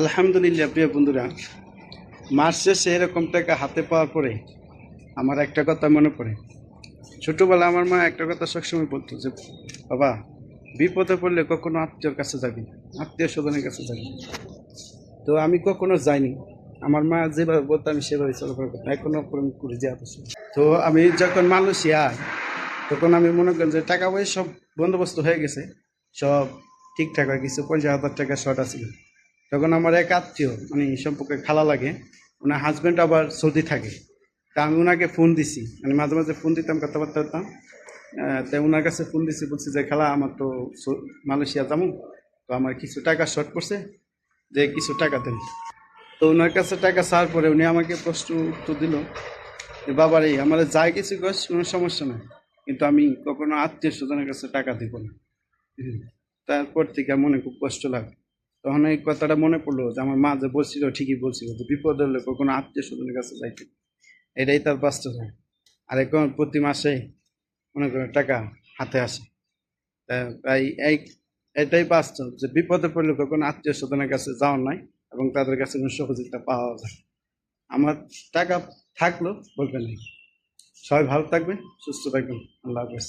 আলহামদুলিল্লাহ, প্রিয় বন্ধুরা। মাস শেষে এরকম টাকা হাতে পাওয়ার পরে আমার একটা কথা মনে পড়ে। ছোটোবেলা আমার মা একটা কথা সবসময় বলতো যে, বাবা, বিপদে পড়লে কখনো আত্মীয়র কাছে যাবি আত্মীয় স্বজনের কাছে যাবি তো আমি কখনো যাইনি। আমার মা যেভাবে বলতো, আমি সেভাবে চলাফেরা করতাম। এখনও এখনও করে করি যে তো আমি যখন মালয়েশিয়া তখন আমি মনে করেন যে, টাকা পয়সা সব বন্দোবস্ত হয়ে গেছে। সব ঠিকঠাক হয়ে গেছে পঞ্চাশ হাজার টাকা শর্ট আছিল তখন আমার এক আত্মীয় মানে সম্পর্কে খালা লাগে, ওনার হাজব্যান্ড আবার সৌদি থাকে। তা আমি ওনাকে ফোন দিছি মানে মাঝে মাঝে ফোন দিতাম, কথাবার্তা হতাম। তাই ওনার কাছে ফোন দিছি, বলছি যে, খালা, আমার তো মালয়েশিয়া যাব, তো আমার কিছু টাকা শর্ট করছে, যে কিছু টাকা দেন। তো ওনার কাছে টাকা চাওয়ার পরে উনি আমাকে প্রশ্ন উত্তর দিল বাবার এই আমার যাই কিছু কর, কোনো সমস্যা নাই, কিন্তু আমি কখনো আত্মীয় স্বজনের কাছে টাকা দিব না। তারপর থেকে মনে খুব কষ্ট লাগে। তখন এই কথাটা মনে পড়ল যে আমার মা যে বলছিল, ঠিকই বলছিল যে বিপদ হলে কখনো আত্মীয় স্বজনের কাছে যাইতে। এটাই তার বাস্তব আর এখন প্রতি মাসে মনে করেন টাকা হাতে আসে। তাই এই এটাই বাস্তব যে বিপদে পড়লে কখনো আত্মীয় স্বজনের কাছে যাওয়ার নাই এবং তাদের কাছে কোনো সহযোগিতা পাওয়া যায় আমার টাকা থাকল, বলবেন সবাই ভালো থাকবেন, সুস্থ থাকবেন। আল্লাহ হাফেজ।